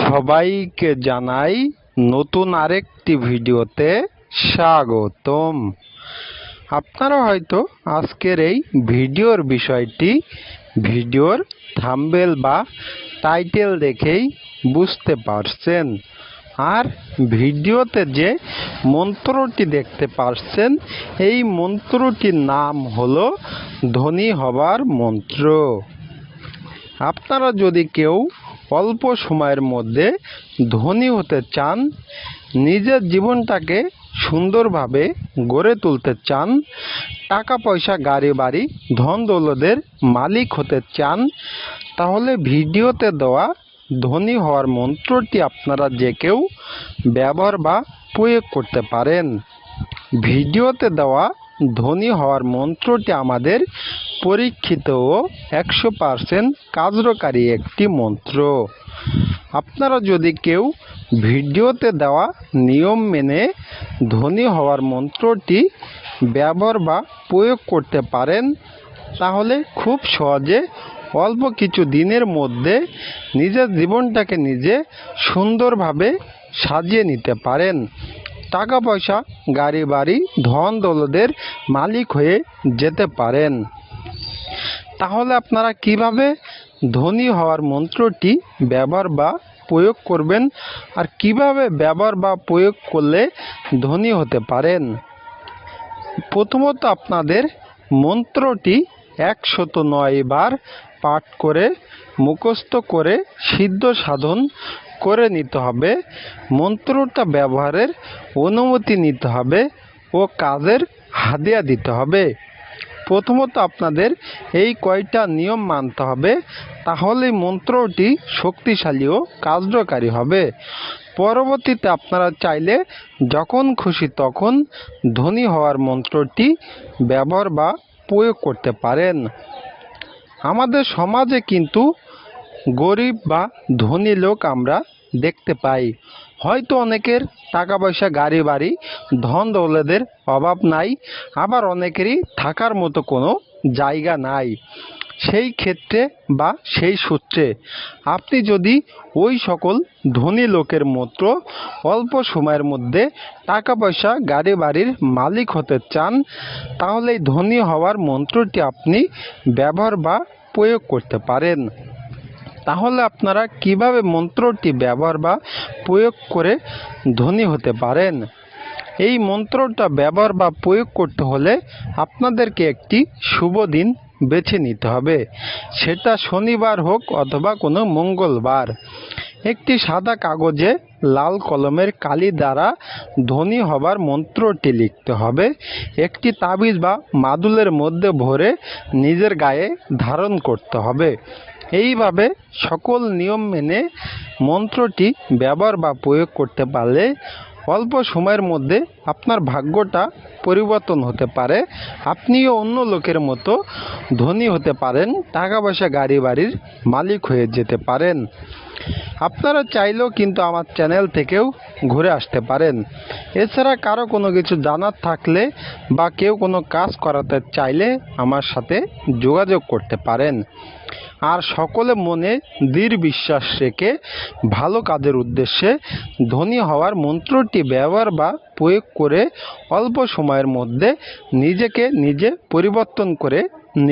সবাইকে জানাই নতুন আরেকটি ভিডিওতে স্বাগতম। আপনারা হয়তো আজকের এই ভিডিওর বিষয়টি ভিডিওর থাম্বেল বা টাইটেল দেখেই বুঝতে পারছেন। আর ভিডিওতে যে মন্ত্রটি দেখতে পারছেন, এই মন্ত্রটির নাম হলো ধনী হবার মন্ত্র। আপনারা যদি কেউ অল্প সময়ের মধ্যে ধনী হতে চান, নিজের জীবনটাকে সুন্দরভাবে গড়ে তুলতে চান টাকা পয়সা গাড়ি বাড়ি ধন দৌলতের মালিক হতে চান, তাহলে ভিডিওতে দেওয়া ধনী হওয়ার মন্ত্রটি আপনারা যে কেউ ব্যবহার বা প্রয়োগ করতে পারেন। ভিডিওতে দেওয়া ধনী হওয়ার মন্ত্রটি আমাদের পরীক্ষিত ও একশো পারসেন্ট কার্যকারী একটি মন্ত্র। আপনারা যদি কেউ ভিডিওতে দেওয়া নিয়ম মেনে ধনী হওয়ার মন্ত্রটি ব্যবহার বা প্রয়োগ করতে পারেন, তাহলে খুব সহজে অল্প কিছু দিনের মধ্যে নিজের জীবনটাকে নিজে সুন্দরভাবে সাজিয়ে নিতে পারেন। টাকা পয়সা গাড়ি বাড়ি ধন দৌলতের মালিক হয়ে যেতে পারেন। তাহলে আপনারা কীভাবে ধনী হওয়ার মন্ত্রটি ব্যবহার বা প্রয়োগ করবেন? আর কীভাবে ব্যবহার বা প্রয়োগ করলে ধনী হতে পারেন? প্রথমত আপনাদের মন্ত্রটি একশত নয় বার পাঠ করে, মুখস্থ করে, সিদ্ধ সাধন করে নিতে হবে। মন্ত্রটা ব্যবহারের অনুমতি নিতে হবে ও কাজের হাদিয়া দিতে হবে। প্রথমত আপনাদের এই কয়টা নিয়ম মানতে হবে, তাহলে মন্ত্রটি শক্তিশালী ও কার্যকারী হবে। পরবর্তীতে আপনারা চাইলে যখন খুশি তখন ধনী হওয়ার মন্ত্রটি ব্যবহার বা প্রয়োগ করতে পারেন। আমাদের সমাজে কিন্তু গরিব বা ধনী লোক আমরা দেখতে পাই। হয়তো অনেকের টাকা পয়সা গাড়ি বাড়ি, ধন দৌলতের অভাব নাই, আবার অনেকেরই থাকার মতো কোনো জায়গা নাই। সেই ক্ষেত্রে বা সেই সূত্রে আপনি যদি ওই সকল ধনী লোকের মতো অল্প সময়ের মধ্যে টাকা পয়সা গাড়ি বাড়ির মালিক হতে চান, তাহলে ধনী হওয়ার মন্ত্রটি আপনি ব্যবহার বা প্রয়োগ করতে পারেন। তাহলে আপনারা কীভাবে মন্ত্রটি ব্যবহার বা প্রয়োগ করে ধনী হতে পারেন? এই মন্ত্রটা ব্যবহার বা প্রয়োগ করতে হলে আপনাদেরকে একটি শুভ দিন বেছে নিতে হবে। সেটা শনিবার হোক অথবা কোনো মঙ্গলবার। একটি সাদা কাগজে লাল কলমের কালি দ্বারা ধনী হবার মন্ত্রটি লিখতে হবে। একটি তাবিজ বা মাদুলের মধ্যে ভরে নিজের গায়ে ধারণ করতে হবে। এইভাবে সকল নিয়ম মেনে মন্ত্রটি ব্যবহার বা প্রয়োগ করতে পারলে অল্প সময়ের মধ্যে আপনার ভাগ্যটা পরিবর্তন হতে পারে। আপনিও অন্য লোকের মতো ধনী হতে পারেন টাকা পয়সা গাড়ি বাড়ির মালিক হয়ে যেতে পারেন। আপনারা চাইলেও কিন্তু আমার চ্যানেল থেকেও ঘুরে আসতে পারেন। এছাড়া কারও কোনো কিছু জানার থাকলে বা কেউ কোনো কাজ করাতে চাইলে আমার সাথে যোগাযোগ করতে পারেন। আর সকলে মনে দৃঢ় বিশ্বাস রেখে ভালো কাজের উদ্দেশ্যে ধনী হওয়ার মন্ত্রটি ব্যবহার বা প্রয়োগ করে অল্প সময়ের মধ্যে নিজেকে নিজে পরিবর্তন করে